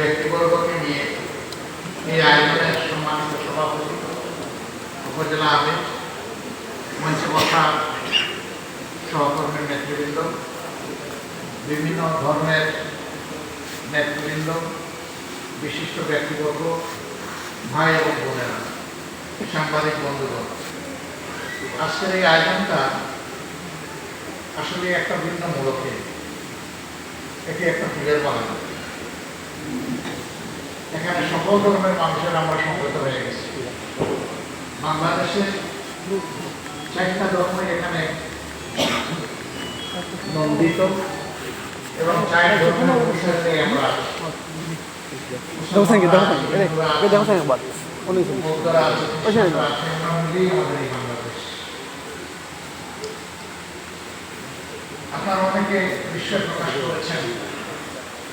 ব্যক্তিবর্গকে নিয়ে এই আয়োজনের সম্মানিত সভাপতি, উপজেলা আমির মঞ্চে বসা নেতৃবৃন্দ, বিভিন্ন ধর্মের নেতৃবৃন্দ, বিশিষ্ট ব্যক্তিবর্গ, ভাই এবং বোনেরা, সাংবাদিক বন্ধুগণ। আজকের এই আয়োজনটা আসলে একটা ভিন্ন মূলকে, এটি একটা ফুলের বাগান এখানে সকল ধর্মের মানুষের আমরা সমবেত হয়ে গেছি। বাংলাদেশে চারটা ধর্ম এখানে নন্দিত এবং চার ধর্মের অনুসারে আমরা। আপনারা অনেকে বিশ্বাস প্রকাশ করেছেন।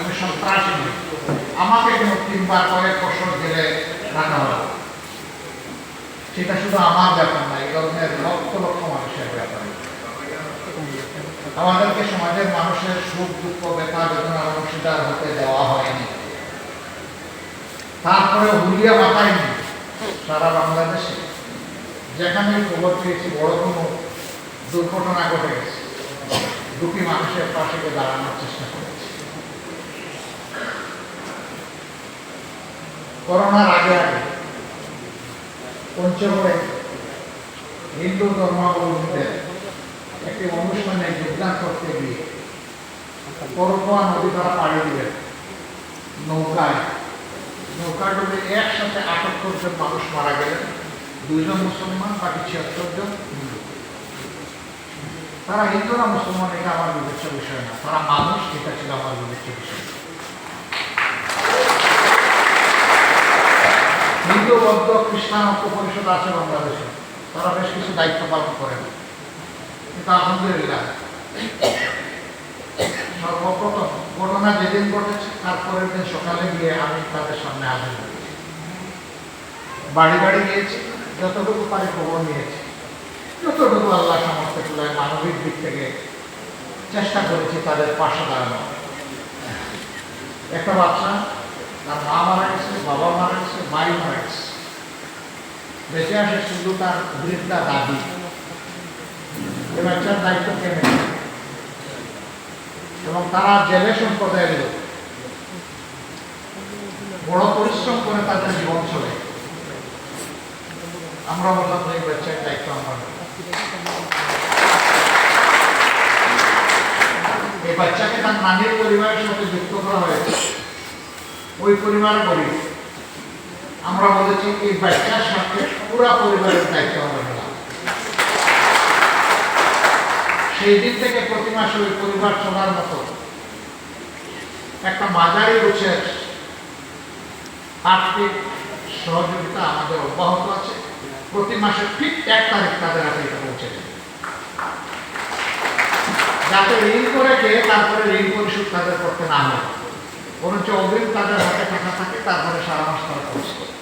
আমি সন্ত্রাসী নই। আমাকে কেন তিনবার কয়েক বছর জেলে রাখা হলো সেটা শুধু আমার ব্যাপার না, এই ধরনের লক্ষ লক্ষ মানুষের ব্যাপার। আমাদেরকে সমাজের মানুষের সুখ, দুঃখ, ব্যথা বেদনার অংশীদার হতে দেওয়া হয়নি। তারপরে হুলিয়া মাথায়নি সারা বাংলাদেশে। যেখানে খবর পেয়েছি বড় কোনো দুর্ঘটনা ঘটে গেছে। দুটি মানুষের পাশে দাঁড়ানোর চেষ্টা করেছি করোনার আগে আগে। পঞ্চগড়ে হিন্দু ধর্মাবলম্বীদের একটি অনুষ্ঠানে যোগদান করতে গিয়ে করতোয়া নদী তারা পাড়ি দিলেন নৌকায়। নৌকা ডুবে একসাথে আটাত্তর জন মানুষ মারা গেলেন। দুইজন মুসলমান, বাকি ছিয়াত্তর জন হিন্দু। তারা হিন্দুরা মুসলমান, এটা আমার বিবেচ্য বিষয় না। তারা মানুষ, এটা ছিল আমার বিবেচ্য বিষয়। হিন্দু বৌদ্ধ খ্রিস্টান ঐক্য পরিষদ আছে বাংলাদেশে। তারা বেশ কিছু দায়িত্ব পালন করেন কিন্তু আলহামদুলিল্লাহ, সর্বপ্রথম ঘটনা যেদিন ঘটেছে তারপরের দিন সকালে গিয়ে আমি তাদের সামনে হাজির হয়েছি। বাড়ি বাড়ি গিয়েছি, যতটুকু পারি খবর নিয়েছি। যতটুকু আল্লাহ সামর্থ্য তুলায় মানবিক দিক থেকে চেষ্টা করেছি তাদের পাশে দাঁড়ানো একটা বাচ্চা তার মা মারা গেছে, বাবা মারা গেছে ভাই মারা গেছে। বেঁচে আসে শুধু তার বৃদ্ধা দাদি এ বাচ্চার দায়িত্ব কে নেবে? এবং তারা জেলে সম্প্রদায়ের লোক। বড় পরিশ্রম করে তাদের জীবন চলে। আমরা বললাম, এই বাচ্চার দায়িত্ব আমরা। এই বাচ্চাকে তার নানির পরিবারের সাথে যুক্ত করা হয়েছে। ওই পরিবার গরিব। আমরা বলেছি এই বাচ্চার সাথে পুরা পরিবারের দায়িত্ব আমরা নিলাম। সেই দিন থেকে প্রতি মাসে ওই পরিবার চলার মতো একটা মাঝারি গোছের আর্থিক সহযোগিতা আমাদের অব্যাহত আছে। প্রতি মাসে ঠিক এক তারিখ তাদের হাতে এটা পৌঁছে যাতে ঋণ করে খেয়ে তারপরে ঋণ পরিশোধ তাদের করতে না হয়। বরঞ্চ অগ্রিম তাদের হাতে টাকা থাকে, তারপরে সারা মাস তারা খরচ করে।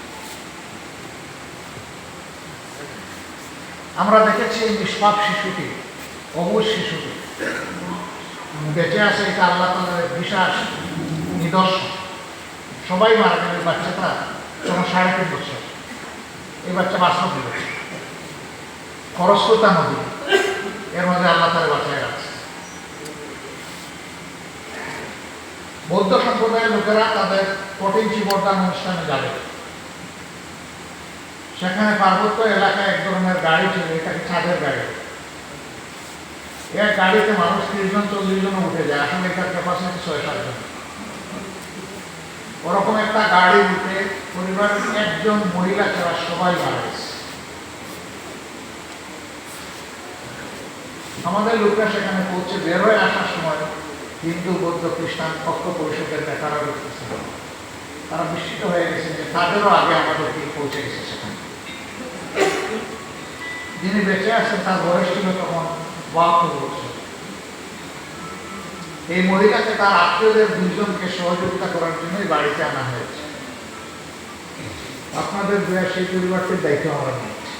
আমরা দেখেছি এই নিষ্পাপ শিশুটি, অবুজ শিশুটি বেঁচে আছে, এটা আল্লাহ তালার বিশ্বাস, নিদর্শন। সবাই মারা গেল বাচ্চাটা তখন সাড়ে তিন বছর। এই বাচ্চা বাস্তব দিল খরস্রোতা নদী। এর মধ্যে আল্লাহ তালা বাঁচায় রাখছে। বৌদ্ধ সম্প্রদায়ের লোকেরা তাদের কঠিন জীবনদান অনুষ্ঠানে যাবে। সেখানে পার্বত্য এলাকায় এক ধরনের গাড়ি ছিল, এটাকে ছাদের গাড়ি। এক গাড়িতে মানুষ ত্রিশ জন চল্লিশ জন উঠে যায়। আসলে এটার ক্যাপাসিটি ছয়, সাত জন। ওরকম একটা গাড়ি উঠে পরিবারের একজন মহিলা ছাড়া সবাই মারা গেছে। আমাদের লোকরা সেখানে পৌঁছে বের হয়ে আসার সময় হিন্দু, বৌদ্ধ, খ্রিস্টান পক্ষ পরিষদের নেতারা দেখতেছিল তারা বিস্মিত হয়ে গেছে যে তাদেরও আগে আমাদেরকে পৌঁছে গেছে সেখানে। যিনি বেঁচে আছেন তার বয়স ছিল তখন বাহাত্তর বছর। এই মহিলাকে তার আত্মীয়দের দুজনকে সহযোগিতা করার জন্যই বাড়িতে আনা হয়েছে। আপনাদের দয়া সেই পরিবারটির দায়িত্ব আমরা নিয়েছি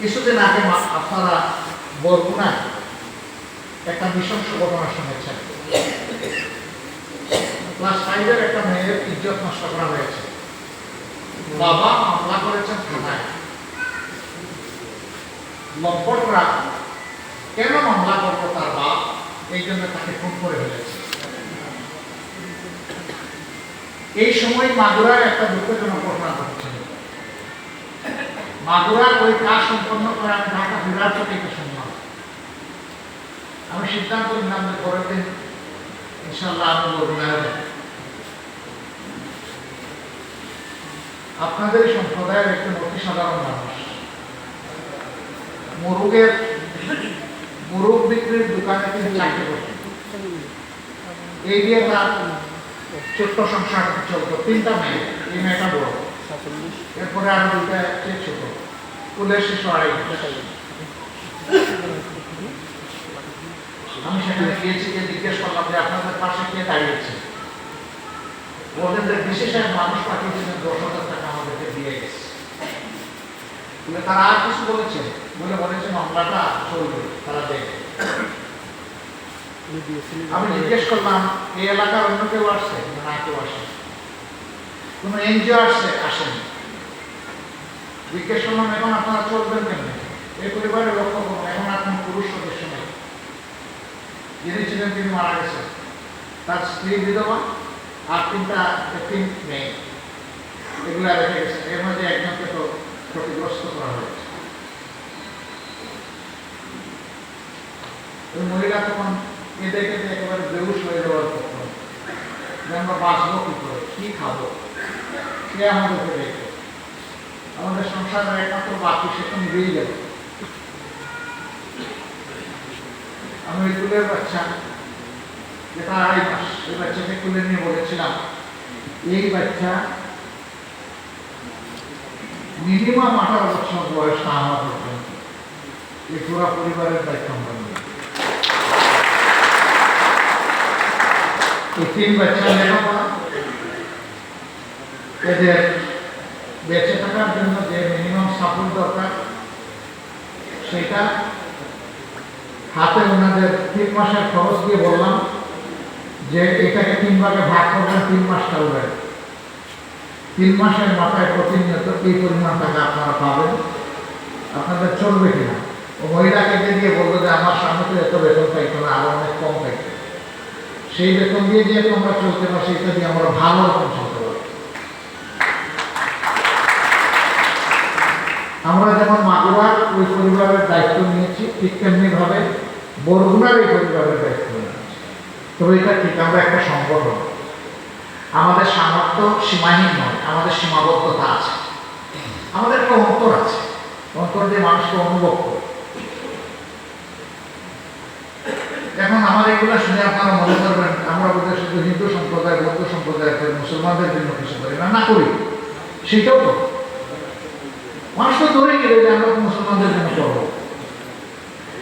কিছুদিন আগে আপনারা বরগুনায় একটা নৃশংস ঘটনা শুনেছেন ক্লাস ফাইভের একটা মেয়ের ইজ্জত নষ্ট করা হয়েছে। বাবা মামলা করেছেন থানায়। লম্পটরা কেন মামলা করব তার বাপ? এই জন্য তাকে খুন করে ফেলেছে। এই সময় মাগুরায় একটা দুঃখজনক ঘটনা ঘটেছিল। মাগুরার ওই কাজ সম্পন্ন করে আমি ঢাকা এটা শুনলাম আমি সিদ্ধান্ত নিলাম যে পরের দিন ইনশাল্লাহ আমি বগুড়ায় যাব আপনাদের সম্প্রদায়ের একজন অতি সাধারণ মানুষ। মুরুগের, মুরুগ বিক্রির দোকানে তিনি চাকরি করতেন এই দিয়ে তার ছোট্ট সংসার চলতো। তিনটা মেয়ে, এই মেয়েটা বড়। এরপরে আরও চেয়ে ছোট। স্কুলের শিশু আড়াই। আমি সেখানে গিয়েছি যে জিজ্ঞেস করলাম যে আপনাদের পাশে কে দাঁড়িয়েছে? বললেন যে বিশেষ এক মানুষ পাঠিয়েছিলেন দশ হাজার টাকা আমাদেরকে দিয়ে গেছে। বলে তারা আর কিছু বলেছে বলে বলেছে মামলাটা চলবে তারা দেখবে। আমি জিজ্ঞেস করলাম এই এলাকার অন্য কেউ আসছে? না কেউ আসে কোনো এনজিও আসছে? আসেনি। জিজ্ঞেস করলাম এখন আপনারা চলবেন কেন এই পরিবারের লক্ষ্য করুন এখন কোনো পুরুষ সদস্য যিনি ছিলেন তিনি মারা গেছেন। তার স্ত্রী বিধবা আর তিনটা, তিন মেয়ে। এগুলা রেখে গেছে এর মধ্যে একজনকে তো ক্ষতিগ্রস্ত করা হয়েছে। ওই মহিলা তখন কেঁদে কেঁদে একেবারে বেহুশ হয়ে যাওয়ার যে আমরা বাঁচবো কি করে? কি খাব? কে আমাদেরকে দেখবে? আমাদের সংসারের একমাত্র বাকি সে তো গেল আমি ওই কুলের বাচ্চা যেটা আড়াই মাস, ওই বাচ্চাকে কুলে নিয়ে বলেছিলাম, এই বাচ্চা মিনিমাম আঠারো বছর বয়স না হওয়া পর্যন্ত এই পুরো পরিবারের দায়িত্ব আমরা নিই। এই তিন বাচ্চা লেখাপড়া এদের বেঁচে থাকার জন্য যে মিনিমাম সাপোর্ট দরকার, সেটা হাতে ওনাদের তিন মাসের খরচ দিয়ে বললাম যে এটাকে তিন ভাগে ভাগ করবেন, তিন মাস চলবে তিন মাসের মাথায় প্রতিনিয়ত এই পরিমাণ টাকা আপনারা পাবেন। আপনাদের চলবে কিনা? ও মহিলাকে দিয়ে বলব যে আমার সামনে তো এত বেতন পাইতো না আরও অনেক কম পাইতো সেই বেতন দিয়ে যে আমরা চলতে পারছি, এটা দিয়ে আমরা ভালো রকম চলতে পারি আমরা যেমন মাগুরার ওই পরিবারের দায়িত্ব নিয়েছি, ঠিক তেমনি ভাবে বরগুনার এই পরিবারের দায়িত্ব নিয়েছি। তবে এটা ঠিক আমরা একটা সংগঠন। আমাদের সামর্থ্য সীমাহীন নয়, আমাদের সীমাবদ্ধতা আছে। আমাদের একটা অন্তর আছে। অন্তর দিয়ে মানুষকে অনুভব করে। এখন আমার এগুলো শুনে আপনারা মনে করবেন, আমরা বোধহয় শুধু হিন্দু সম্প্রদায়, বৌদ্ধ সম্প্রদায় করি মুসলমানদের জন্য কিছু করি না না করি। সেটাও তো। মানুষ তো ধরে গেলে যে আমরা তো মুসলমানদের জন্য করব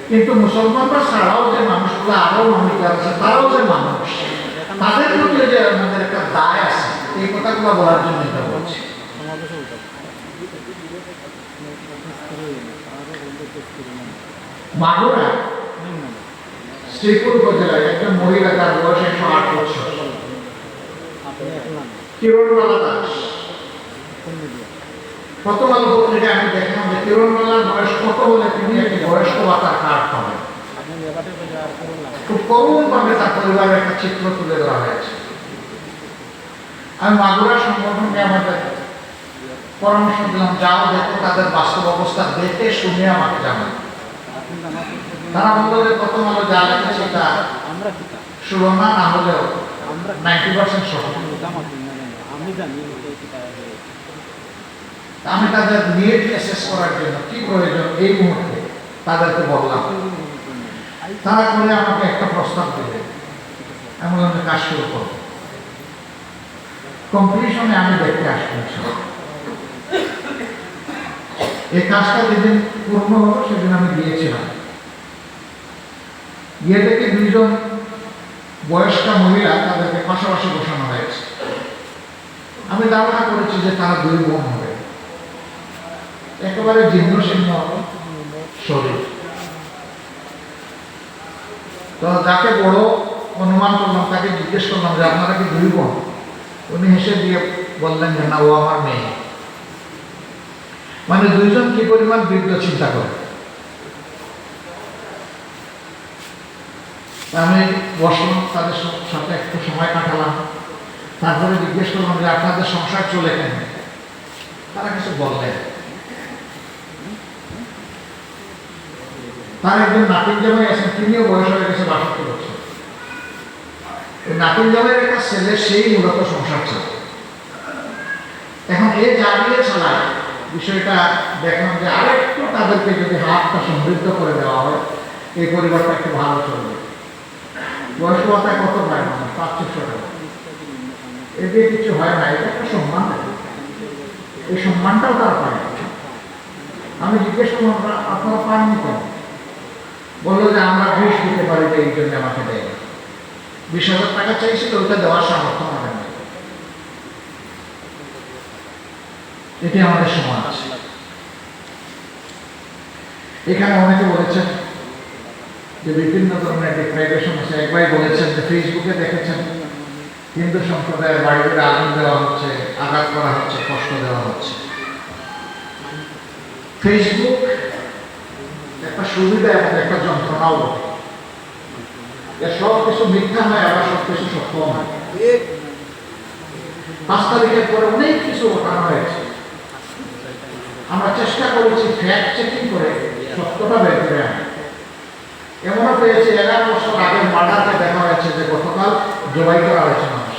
কিন্তু মুসলমানরা ছাড়াও যে মানুষগুলো আরও মানুষ আছে তারাও যে মানুষ তাদের প্রতি যে আমাদের একটা দায় আছে এই কথাগুলো বলার জন্য এটা বলছি। মাগুরা শ্রীপুর উপজেলায় একটা মহিলা তার বয়স একশো আট বছর। দাস। প্রথম আলো পত্রিকায় আমি দেখলাম যে কিরণবালার বয়স কত হলে তিনি একটি বয়স্ক ভাতার কার্ড পাবেন খুব করুণ ভাবে তার পরিবারের একটা চিত্র তুলে ধরা হয়েছে আমি মাগুরা সংগঠনকে আমাদের পরামর্শ দিলাম যাও দেখো তাদের বাস্তব অবস্থা দেখে শুনে আমাকে জানাও তারা বলল যে প্রথম আলো যা তা আমরা কি না হলেও নাইনটি পার্সেন্ট জামাত আমি জানি। আমি তাদের নিড অ্যাসেস করার জন্য কি প্রয়োজন এই মুহূর্তে তাদেরকে বললাম। তারা করে আমাকে একটা প্রস্তাব দেবে। আমি কাজ শুরু করব কম্পিটিশনে আমি দেখতে আসব এই কাজটা যেদিন পূর্ণ হলো সেদিন আমি গিয়েছিলাম গিয়ে দেখি দুইজন বয়স্কা মহিলা তাদেরকে পাশাপাশি বসানো হয়েছে। আমি ধারণা করেছি যে তারা দুই বোন একেবারে জীর্ণ শীর্ণ শরীর। তো যাকে বড় অনুমান করলাম, তাকে জিজ্ঞেস করলাম যে, আপনারা কি দুই বোন? উনি হেসে দিয়ে বললেন যে, না, ও আমার মেয়ে। মানে দুইজন কি পরিমাণ বৃদ্ধ চিন্তা করে? আমি বসলাম, তাদের সাথে একটু সময় কাটালাম। তারপরে জিজ্ঞেস করলাম যে, আপনাদের সংসার চলে কেন? তারা কিছু বললেন। তার একজন নাতিন জামাই আছেন, তিনিও বয়স হয়ে গেছে বাষট্টি বছর। নাতিন জামাইয়ের একটা ছেলে, সেই মূলত সংসার ছিল এখন এ জানিয়ে ছাড়ায় বিষয়টা দেখলাম যে আরেকটু তাদেরকে যদি হাতটা সমৃদ্ধ করে দেওয়া হয়, এই পরিবারটা একটু ভালো চলবে। বয়স ভাতায় কত পায় মানুষ? পাঁচ ছশো টাকা এ দিয়ে কিছু হয় না, এটা একটা সম্মান এই সম্মানটাও তারা পায় আমি জিজ্ঞেস করলাম "আপনারা- আপনারা পাননি কেন? বলল যে, আমরা ঘুষ দিতে পারি যে, এই জন্য আমাকে দেয় বিশ হাজার টাকা চাইছিল ওইটা দেওয়ার সামর্থ্য আমাদের নেই। এটি আমাদের সমাজ। এখানে অনেকে বলেছেন যে, বিভিন্ন ধরনের ডিপ্রাইভেশন আছে। একবার বলেছেন যে ফেসবুকে দেখেছেন, হিন্দু সম্প্রদায়ের বাড়িতে আগুন দেওয়া হচ্ছে, আঘাত করা হচ্ছে, কষ্ট দেওয়া হচ্ছে। ফেসবুক একটা সুবিধা এবং একটা যন্ত্রণাও এর সব কিছু মিথ্যা নয় আবার সব কিছু সত্য নয়। পাঁচ তারিখের পরে অনেক কিছু ঘটানো হয়েছে। আমরা চেষ্টা করেছি ফ্যাক্ট চেকিং করে সত্যটা বের করে আনা এমনও পেয়েছি, এগারো বছর আগে মার্ডারকে দেখা হয়েছে যে গতকাল জবাই করা হয়েছে মানুষ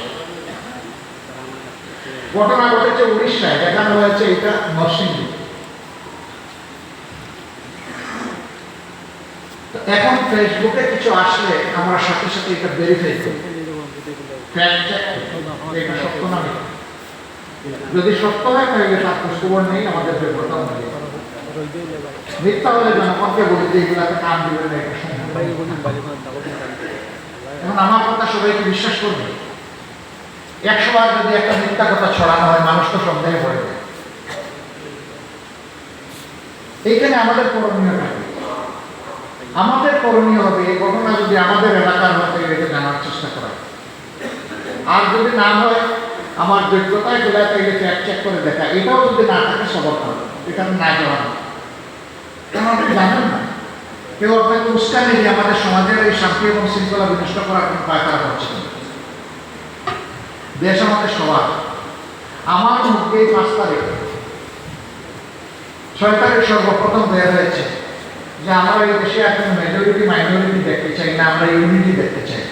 ঘটনা ঘটেছে উড়িষ্যায়, দেখানো হয়েছে এটা নরসিংদী। এখন ফেসবুকে কিছু আসলে আমরা সাথে সাথে এটা ভেরিফাই করি। যদি সত্য হয়, তাহলে তার নেই, আমাদের মিথ্যা হলে জনগণকে বলি যে কান দিবে এখন আমার কথা সবাইকে বিশ্বাস করবে। একশো বার যদি একটা মিথ্যা কথা ছড়ানো হয়, মানুষ তো সন্দেহে পড়ে এইখানে আমাদের করণীয় আমাদের করণীয় হবে, এই ঘটনা যদি আমাদের এলাকার মধ্যে এটাকে জানার চেষ্টা করা। আর যদি না হয়, আমার যোগ্যতায়গুলা তাইলে ফ্যাক্ট চেক করে দেখা। এটাও যদি না থাকে, সবর করা এটা না জানানো কেন আপনি জানেন না? কেউ আপনাকে উস্কানি দিয়ে আমাদের সমাজের এই শান্তি এবং শৃঙ্খলা বিনষ্ট করার কোনো পায়তারা করছে না। দেশ আমাদের সবার। আমার মুখে এই পাঁচ তারিখ। ছয় তারিখ সর্বপ্রথম বের হয়েছে। যে আমরা এই দেশে এখন মেজরিটি মাইনরিটি দেখতে চাই না, আমরা ইউনিটি দেখতে চাই।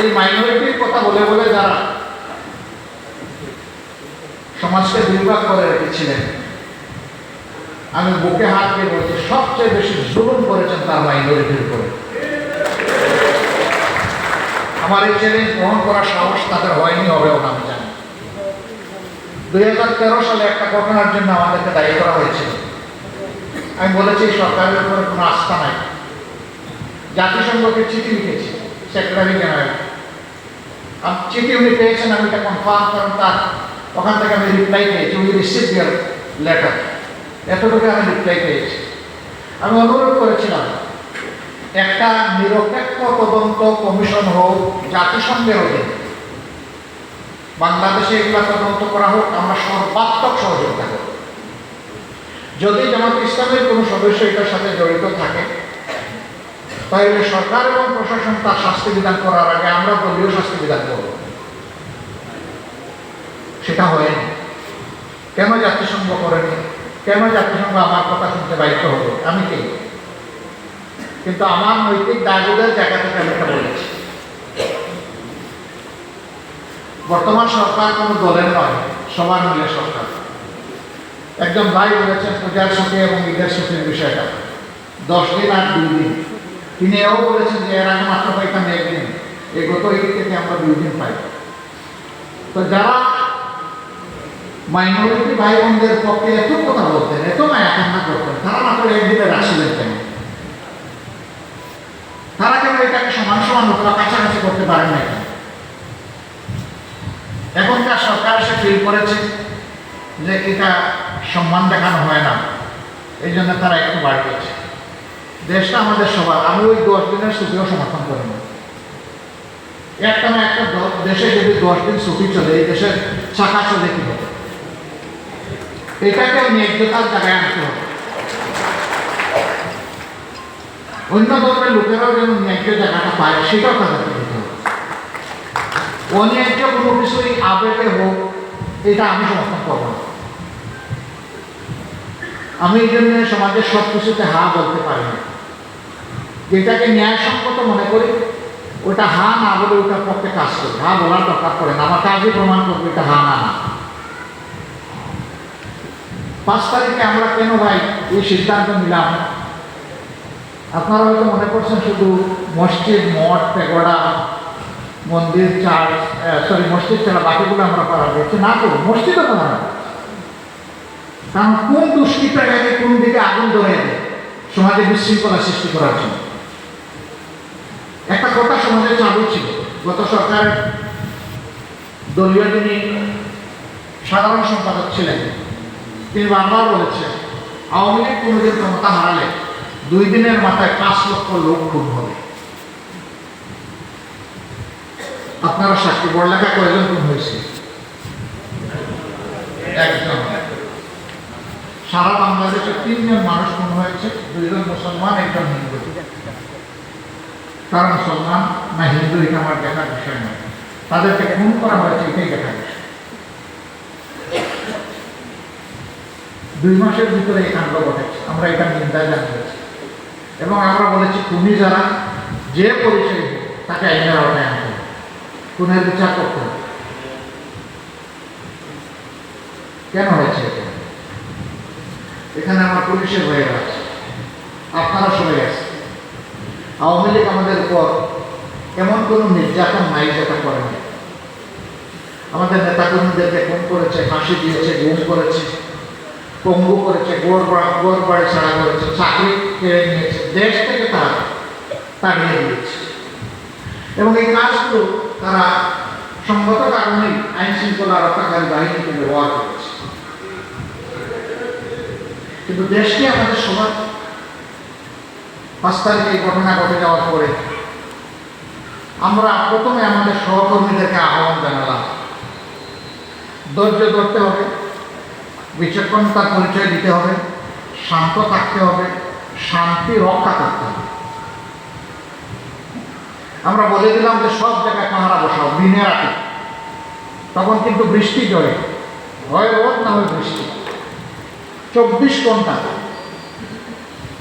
এই মাইনরিটির কথা বলে বলে যারা সমাজকে দুর্ভাগ করে রেখেছিলেন, আমি বুকে হাত দিয়ে বলছি, সবচেয়ে বেশি জুলুম করেছেন তার মাইনরিটির উপরে। আমার এই চ্যালেঞ্জ গ্রহণ করার সাহস তাদের হয়নি, হবেও না আমি দুই হাজার তেরো সালে একটা ঘটনার জন্য আমাদেরকে দায়ী করা হয়েছিল। আমি বলেছি, সরকারের উপরে কোনো আস্থা নাই। জাতিসংঘকে চিঠি লিখেছি, সেক্রেটারি জেনারেল। চিঠি উনি পেয়েছেন, আমি এটা কনফার্ম কারণ তার ওখান থেকে আমি রিপ্লাই পেয়েছি উই রিসিভ ইয়ার লেটার এতটুকু আমি রিপ্লাই পেয়েছি। আমি অনুরোধ করেছিলাম, একটা নিরপেক্ষ তদন্ত কমিশন হোক, জাতিসংঘের অধীনে। বাংলাদেশে এগুলা তদন্ত করা হোক, আমরা সর্বাত্মক সহযোগিতা করব। যদি জামাত ইসলামের কোনো সদস্য এটার সাথে জড়িত থাকে, তাহলে সরকার এবং প্রশাসন তার শাস্তি বিধান করার আগে আমরা দলীয় শাস্তি বিধান করব। সেটা হয়নি কেন জাতিসংঘ করেনি? কেন জাতিসংঘ আমার কথা শুনতে বাধ্য হবে আমি কে? কিন্তু আমার নৈতিক দায়বোধের জায়গা থেকে আমি এটা বলেছি। বর্তমান সরকার কোনো দলের নয়, সবার মিলে সরকার। একজন ভাই বলেছেন পূজার ছুটি এবং ঈদের ছুটির বিষয়টা। দশ দিন আর দুই দিন। তিনি এও বলেছেন যে, এর আগে মাত্র পাইতাম একদিন। এই গত ঈদ থেকে আমরা দুই দিন পাই। তো যারা মাইনরিটি ভাই বোনদের পক্ষে এত কথা বলতেন, এত মায়া কান্না করতেন, তারা না করে একদিনে রাখছিলেন কেন? তারা কেন এটাকে সমান সমান কাছাকাছি করতে পারেন না কেন? এখনকার সরকার এসে ফিল করেছে যে এটা সম্মান দেখানো হয় না। এই জন্য তারা একটু বাড়িয়েছে দেশটা আমাদের সবার। আমি ওই দশ দিনের ছুটিও সমর্থন করি না। একটা না একটা দেশে যদি দশ দিন ছুটি চলে, এই দেশের চাকা চলে কি হবে? এটাকে ন্যায্যতার জায়গায় আনতে হবে। অন্য ধর্মের লোকেরাও যেন ন্যায্য জায়গাটা পায়, সেটাও তাদেরকে অন্যায্য কোনো কিছুই আবেগে হোক, এটা আমি সমর্থন করব না। আমি এই জন্য সমাজের সব কিছুতে হা বলতে পারি না। যেটাকে ন্যায়সঙ্গত মনে করি, ওটা হা না বলে ওটার পক্ষে কাজ করি। হা বলার দরকার পড়ে না, আমার কাজই প্রমাণ করব এটা হা না না। পাঁচ তারিখে আমরা কেন ভাই এই সিদ্ধান্ত নিলাম? আপনারা হয়তো মনে করছেন শুধু মসজিদ মঠ পেগোড়া মন্দির চার্চ সরি মসজিদ ছাড়া বাকিগুলো আমরা করা হয়েছে না করব মসজিদও করা হবে কারণ কোন দুষ্কৃতকারী কোন দিকে আগুন ধরে সমাজে বিশৃঙ্খলা সৃষ্টি করার জন্য। একটা কথা সমাজে চালু ছিল। গত সরকার দলীয় যিনি সাধারণ সম্পাদক ছিলেন, তিনি বারবার বলেছেন, আওয়ামী লীগ কোনোদিন ক্ষমতা হারালে দুই দিনের মাথায় পাঁচ লক্ষ লোক খুন হবে। আপনারা সাক্ষী বড়লেখা কয়জন খুন হয়েছে? একজন। সারা বাংলাদেশে তিনজন মানুষ খুন হয়েছে, দুইজন মুসলমান, একজন হিন্দু। তারা মুসলমান না হিন্দু, এটা আমার দেখার বিষয় নয়। তাদেরকে খুন করা হয়েছে, এটাই দেখার বিষয়। দুই মাসের ভিতরে এই কাণ্ড ঘটেছে, আমরা এটা নিন্দায় জানিয়েছি। এবং আমরা বলেছি তুমি যারা যে পরিচয় তাকে আইনের আওতায় আনতে বিচার করতে হবে? কেন হয়েছে এটা? এখানে আমার পুলিশের হয়ে আছে। আপনারা সবাই আছে আওয়ামী লীগ আমাদের উপর এমন কোনো নির্যাতন নাই যেটা করেনি আমাদের নেতাকর্মীদেরকে খুন করেছে, ফাঁসি দিয়েছে, গুম করেছে, পঙ্গু করেছে গোড় গোড় বাড়ি ছাড়া করেছে, চাকরি কেড়ে নিয়েছে, দেশ থেকে তারা তাড়িয়ে দিয়েছে। এবং এই কাজগুলো তারা সঙ্গত কারণেই আইন শৃঙ্খলা রক্ষাকারী বাহিনীকে ব্যবহার করেছে। কিন্তু দেশকে আমাদের সবার পাঁচ তারিখে এই ঘটনা ঘটে যাওয়ার পরে আমরা প্রথমে আমাদের সহকর্মীদেরকে আহ্বান জানালাম, ধৈর্য ধরতে হবে, বিচক্ষণতার পরিচয় দিতে হবে, শান্ত থাকতে হবে, শান্তি রক্ষা করতে হবে। আমরা বলে দিলাম যে সব জায়গায় পাহারা বসাও দিনে রাতে তখন কিন্তু বৃষ্টি জড়ে হয় রোদ না হয় বৃষ্টি? চব্বিশ ঘণ্টা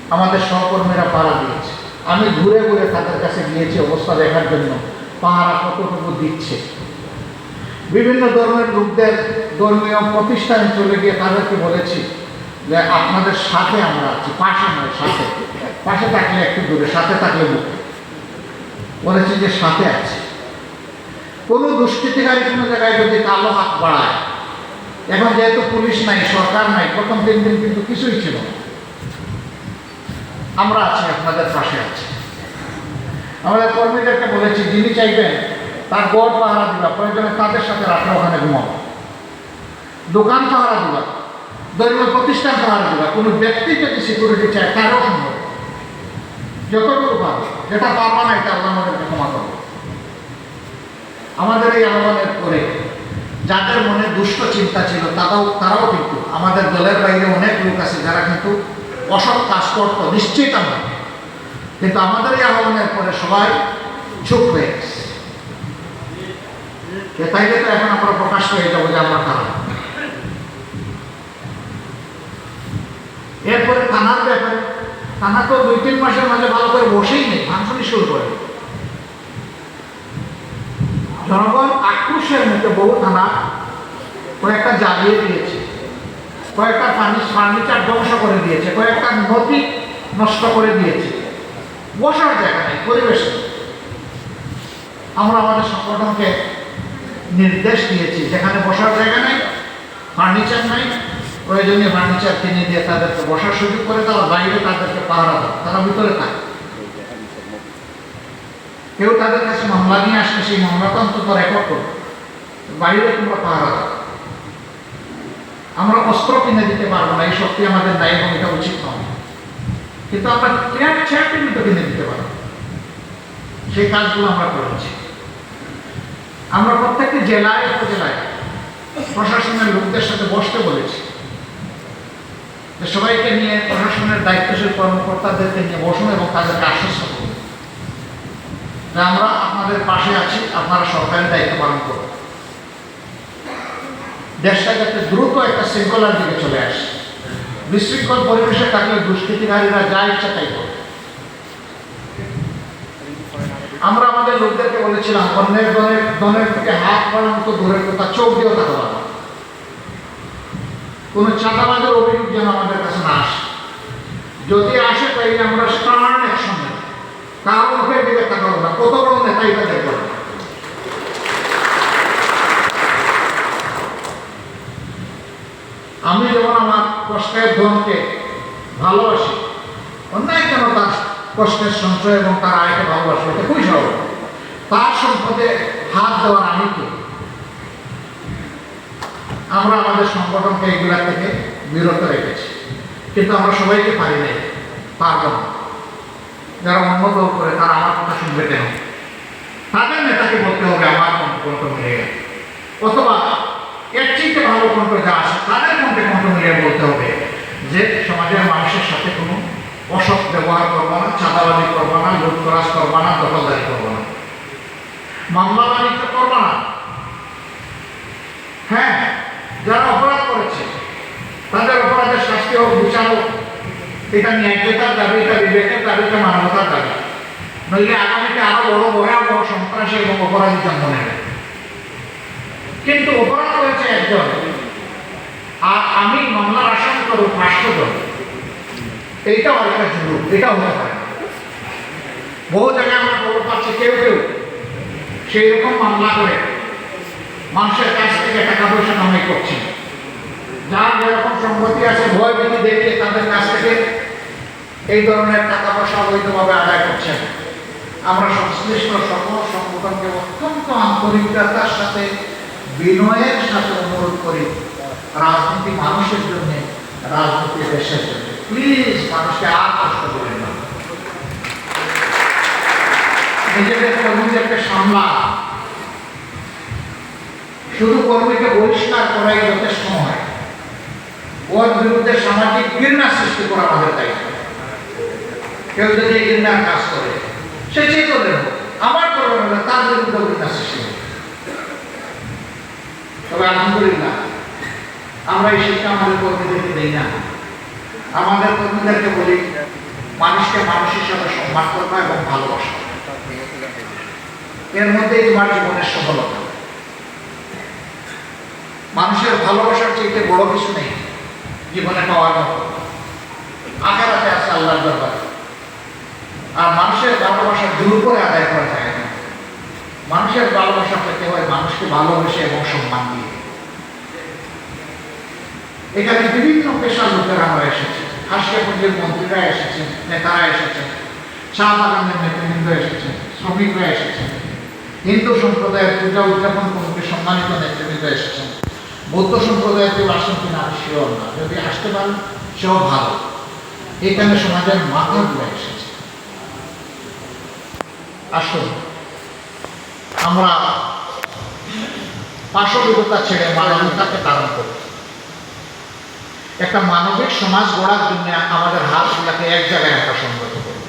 আমাদের সহকর্মীরা পাহারা দিয়েছে। আমি ঘুরে ঘুরে তাদের কাছে গিয়েছি অবস্থা দেখার জন্য। পাহারা কতটুকু দিচ্ছে? বিভিন্ন ধর্মের লোকদের ধর্মীয় প্রতিষ্ঠানে চলে গিয়ে তাদেরকে বলেছি যে আপনাদের সাথে আমরা আছি, পাশে নয়, সাথে। পাশে থাকলে একটু দূরে, সাথে থাকলে মুখে বলেছি যে সাথে আছে। কোনো দুষ্কৃতিকারী কোনো জায়গায় যদি কালো হাত বাড়ায়, এখন যেহেতু পুলিশ নাই, সরকার নাই, প্রথম তিন দিন কিন্তু কিছুই ছিল আমরা আছি, আপনাদের পাশে আছি। আমাদের কর্মীদেরকে বলেছি, যিনি চাইবেন তার গড় পাহারা দিবা, প্রয়োজনে তাদের সাথে রাত্রে ওখানে ঘুমাবো দোকান পাহারা দিবা, ধর্মীয় প্রতিষ্ঠান পাহারা দিবা। কোনো ব্যক্তি যদি সিকিউরিটি চায়, তারও সম্ভব। যতটুকু পাবে যেটা পারবা না এটা আল্লাহ আমাদেরকে ক্ষমা করবে। আমাদের এই আহ্বানের পরে যাদের মনে দুষ্ট চিন্তা ছিল, তারাও তারাও কিন্তু আমাদের দলের বাইরে অনেক লোক আছে যারা কিন্তু অসৎ কাজ করত নিশ্চিত আমরা কিন্তু আমাদের এই আহ্বানের পরে সবাই চুপ হয়ে গেছে। এটাইলে তো এখন আমরা প্রকাশ হয়ে যাব যে আমরা খারাপ এরপরে থানার ব্যাপারে থানা তো দুই তিন মাসের মাঝে ভালো করে বসেই নেই ফাংশনই শুরু করে জনগণ আক্রোশের মধ্যে বহু থানা কয়েকটা জ্বালিয়ে দিয়েছে, কয়েকটা ফার্নিচার ধ্বংস করে দিয়েছে, কয়েকটা নদী নষ্ট করে দিয়েছে। বসার জায়গা নেই, পরিবেশ আমরা আমাদের সংগঠনকে নির্দেশ দিয়েছি, যেখানে বসার জায়গা নেই, ফার্নিচার নাই প্রয়োজনীয় ফার্নিচার কিনে দিয়ে তাদেরকে বসার সুযোগ করে দাও আর বাইরে তাদেরকে পাহারা দাও তারা ভিতরে থাকে। কেউ তাদের কাছে মামলা নিয়ে আসলে সেই মামলাটা অন্তত রেকর্ড করবে। বাইরে তোমরা পাহারা দাও। আমরা অস্ত্র কিনে দিতে পারব না, এই শক্তি আমাদের দায়ী এবং এটা উচিত নয়। কিন্তু আমরা চেয়ার চেয়ার টেবিল তো কিনে দিতে পারব। সেই কাজগুলো আমরা করেছি। আমরা প্রত্যেকটি জেলায়, উপজেলায় প্রশাসনের লোকদের সাথে বসতে বলেছি। সবাইকে নিয়ে প্রশাসনের দায়িত্বশীল কর্মকর্তাদেরকে নিয়ে বসুন এবং তাদেরকে আশ্বস্ত করুন আমরা আপনাদের পাশে আছি, আপনারা সরকারের দায়িত্ব পালন করুন। দেশটা যাতে দ্রুত একটা শৃঙ্খলার দিকে চলে আসে বিশৃঙ্খল পরিবেশে থাকলে দুষ্কৃতিকারীরা যা ইচ্ছা তাই করবে। আমরা আমাদের লোকদেরকে বলেছিলাম, অন্যের দলের দলের থেকে হাত বাড়ানো তো দূরের কথা, চোখ দিয়েও থাকা ভালো কোনো চাঁদাবাজের অভিযোগ যেন আমাদের কাছে না আসে। যদি আসে, তাইলে আমরা স্টার্ন অ্যাকশন নেব কারও মুখের দিকে তাকাবো না। কত বড় নেতাই তাদের করবে আমি যেমন আমার কষ্টের ধনকে ভালোবাসি, অন্যায় কেন তার কষ্টের সঞ্চয় এবং তার আয়কে ভালোবাসি, এটা খুবই স্বাভাবিক। তার সম্পদে হাত দেওয়ার আমি কে? আমরা আমাদের সংগঠনকে এগুলা থেকে বিরত রেখেছি। কিন্তু আমরা সবাইকে পারি নাই, পারব না। যারা অন্য দল করে তারা আমার কথা শুনবে কেন? তাদের নেতাকে বলতে হবে, আমার কণ্ঠ কণ্ঠ মিলিয়ে অথবা এর চেয়ে ভালো কণ্ঠ যা আছে, তাদের মধ্যে কণ্ঠ মিলিয়ে বলতে হবে যে, সমাজের মানুষের সাথে কোনো অসৎ ব্যবহার করব না, চাঁদাবাজি করব না, লুটতরাজ করব না, দখলদারি করব না। মামলা বাণিজ্য করব না। হ্যাঁ যারা অপরাধ করেছে, তাদের অপরাধের শাস্তি হোক, বিচার হোক, এটা ন্যায্যতার দাবি, এটা বিবেকের দাবি, এটা মানবতার দাবি। নইলে আগামীতে আরও বড় ভয়াবহ সন্ত্রাসী এবং অপরাধী জন্ম নেবে। কিন্তু অপরাধ করেছে একজন, আর আমি মামলার আসামি করব পাঁচশো জন। এইটাও একটা জুলুম এটাও হতে পারে। বহু জায়গায় আমরা খবর পাচ্ছি, কেউ কেউ সেই রকম মামলা করে মানুষের কাছ থেকে টাকা পয়সা কামাই করছে। যার যেরকম সম্পত্তি আছে, ভয় ভীতি দেখিয়ে তাদের কাছ থেকে এই ধরনের টাকা পয়সা অবৈধভাবে আদায় করছে। আমরা সংশ্লিষ্ট সকল সংগঠনকে অত্যন্ত আন্তরিকতার সাথে, বিনয়ের সাথে অনুরোধ করি, রাজনীতি মানুষের জন্য, রাজনীতি দেশের জন্য। প্লিজ মানুষকে আর কষ্ট করেন না। নিজেদের কর্মীদেরকে সামলা। শুধু কর্মীকে বহিষ্কার করাই যথেষ্ট নয়। ওর বিরুদ্ধে সামাজিক ঘৃণা সৃষ্টি করা আমাদের দায়িত্ব। কেউ যদি এই ঘৃণার কাজ করে, সে যে করে আমার করবে না, তার বিরুদ্ধে ঘৃণা সৃষ্টি তবে আলহামদুলিল্লাহ, আমরা এই শিক্ষা আমাদের কর্মীদেরকে দিই না। আমাদের কর্মীদেরকে বলি, মানুষকে মানুষের সাথে সম্মান করবা এবং ভালোবাসা এর মধ্যেই তোমার জীবনের সফলতা। মানুষের ভালোবাসার চাইতে বড় কিছু নেই, জীবনে পাওয়ার মতো। আখেরাতে আছে আল্লাহর দরবারে। আর মানুষের ভালোবাসা দূর করে আদায় করা যায় না। মানুষের ভালোবাসা পেতে হয় মানুষকে ভালোবেসে এবং সম্মান দিয়ে। এখানে বিভিন্ন পেশার লোকেরা আমরা এসেছে। হাসিয়াপুঞ্জের মন্ত্রীরা এসেছেন নেতারা এসেছেন বাগানের নেতৃবৃন্দ এসেছেন শ্রমিকরা এসেছেন হিন্দু সম্প্রদায়ের পূজা উদযাপন কমিটির সম্মানিত নেতৃবৃন্দ এসেছেন। বৌদ্ধ সম্প্রদায়ের কেউ আসেন কিনা আমি শিওর না। যদি আসতে পারেন, সেও ভালো। এখানে সমাজের মাথাগুলো এসেছে। আসুন, আমরা পাশবিকতা ছেড়ে মানবিকতাকে ধারণ করি। একটা মানবিক সমাজ গড়ার জন্য আমাদের হাতগুলাকে এক জায়গায় একটা সংগত করি।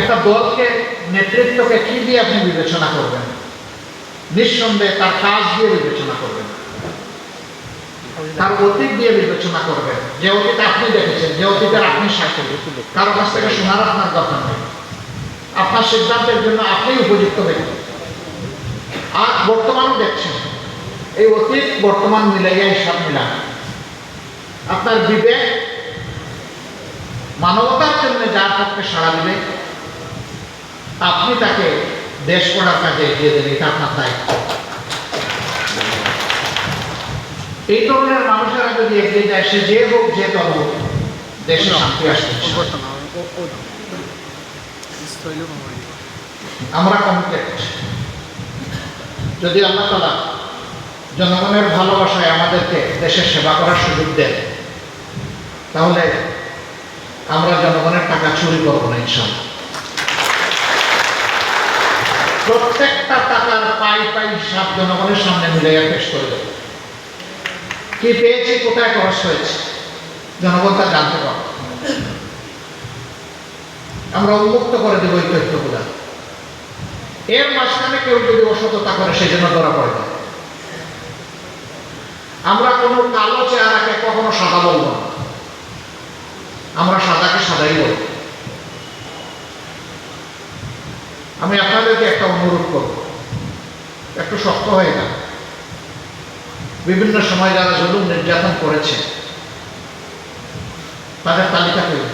একটা দলকে নেতৃত্বকে কি দিয়ে আপনি বিবেচনা করবেন? নিঃসন্দেহে তার কাজ দিয়ে বিবেচনা করবেন। তার অতীত দিয়ে বিবেচনা করবেন। যে অতীত আপনি দেখেছেন, যে অতীতের আপনি সাথে কারও কাছ থেকে শোনার আপনার দরকার নেই। আপনার সিদ্ধান্তের জন্য আপনি উপযুক্ত ব্যক্তি। আর বর্তমানও দেখছেন, এই অতীত বর্তমান মিলাইয়া হিসাব মিলান। আপনার বিবেক মানবতার জন্য যার পক্ষে সাড়া দিবে আপনি তাকে দেশ করার কাজে এগিয়ে দেন, এটা আপনার দায়িত্ব। এই ধরনের মানুষেরা যদি এগিয়ে যায়, সে যে হোক, যে দল দেশে শান্তি আসবে। আমরা কমিটেড যদি আল্লাহ তালা জনগণের ভালোবাসায় আমাদেরকে দেশের সেবা করার সুযোগ দেন, তাহলে আমরা জনগণের টাকা চুরি করব না, ইনশাল্লাহ। প্রত্যেকটা টাকার পাই পাই হিসাব জনগণের সামনে মিলে পেশ করে দেব। কি পেয়েছি, কোথায় খরচ হয়েছে? জনগণ তা জানতে পারবে। আমরা উন্মুক্ত করে দেবো এই তথ্যগুলা। এর মাঝখানে কেউ যদি অসততা করে সেই জন্য ধরা না। আমরা কোনো কালো চেহারাকে কখনো সাদা বলব না। আমরা সাদাকে সাদাই বলব। আমি আপনাদেরকে একটা অনুরোধ করব। একটু শক্ত হয়ে যান। বিভিন্ন সময় যারা জুলুম নির্যাতন করেছে, তাদের তালিকা তৈরি।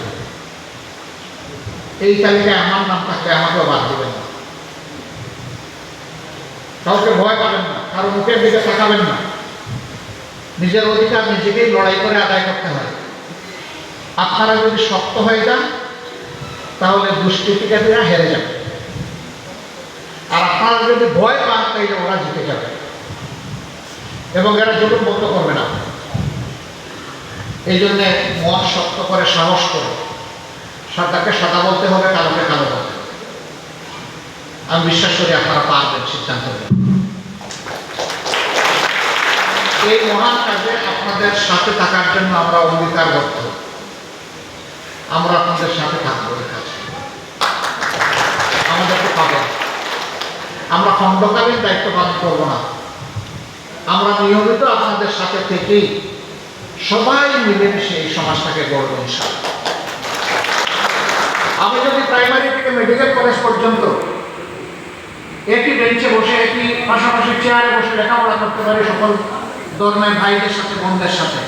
এই তালিকায় আমার নাম থাকলে আমাকেও বাদ দেবেন না। কাউকে ভয় পাবেন না, কারও মুখের দিকে তাকাবেন না। নিজের অধিকার নিজেকেই লড়াই করে আদায় করতে হয়। আপনারা যদি শক্ত হয়ে যান, তাহলে দুষ্কৃতিকারীরা হেরে যাবে। আপনারা যদি ভয় পান, তাইলে ওরা জিতে যাবে। এবং এরা জুলুম বন্ধ করবে না। এই জন্যে মন শক্ত করে, সাহস করে। সাদাকে সাদা বলতে হবে, কালোকে কালো বলতে হবে। আমি বিশ্বাস করি আপনারা পারবেন সিদ্ধান্ত এই মহান কাজে আপনাদের সাথে থাকার জন্য আমরা অঙ্গীকারবদ্ধ। আমরা আপনাদের সাথে থাকব এই কাজে। আমাদেরকে পাবেন আমরা খণ্ডকালীন দায়িত্ব পালন করব না। আমরা নিয়মিত আপনাদের সাথে থেকেই সবাই মিলেমিশে এই সমাজটাকে গড়ব আমি যদি প্রাইমারি থেকে মেডিকেল কলেজ পর্যন্ত একই বেঞ্চে বসে একই পাশাপাশি চেয়ারে বসে লেখাপড়া করতে পারি সকল ধর্মের ভাইদের সাথে, বোনদের সাথে,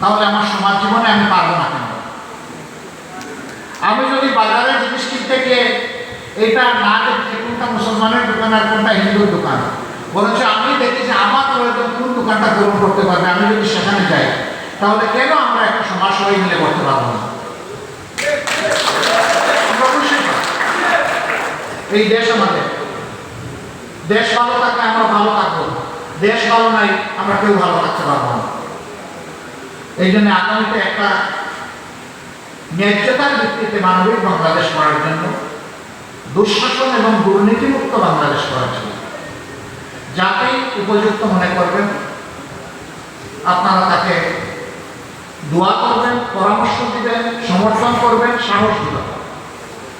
তাহলে আমার সমাজ জীবনে আমি পারব না কেন? আমি যদি বাজারে জিনিস কিনতে গিয়ে এটা না দেখি কোনটা মুসলমানের দোকান আর কোনটা হিন্দুর দোকান। বরঞ্চ আমি দেখি যে আমার প্রয়োজন কোন দোকানটা গ্রহণ করতে পারবে, আমি যদি সেখানে যাই, তাহলে কেন আমরা একটা সমাজ সবাই মিলে করতে পারব না। এই দেশ আমাদের। দেশ ভালো থাকলে আমরা ভালো থাকব। দেশ ভালো নাই, আমরা কেউ ভালো থাকতে পারব না। এই জন্য আগামীতে একটা ন্যায্যতার ভিত্তিতে মানবিক বাংলাদেশ করার জন্য দুঃশাসন এবং দুর্নীতিমুক্ত বাংলাদেশ করার জন্য। যাকেই উপযুক্ত মনে করবেন, আপনারা তাকে দোয়া করবেন, পরামর্শ দিবেন, সমর্থন করবেন, সাহস দিবেন।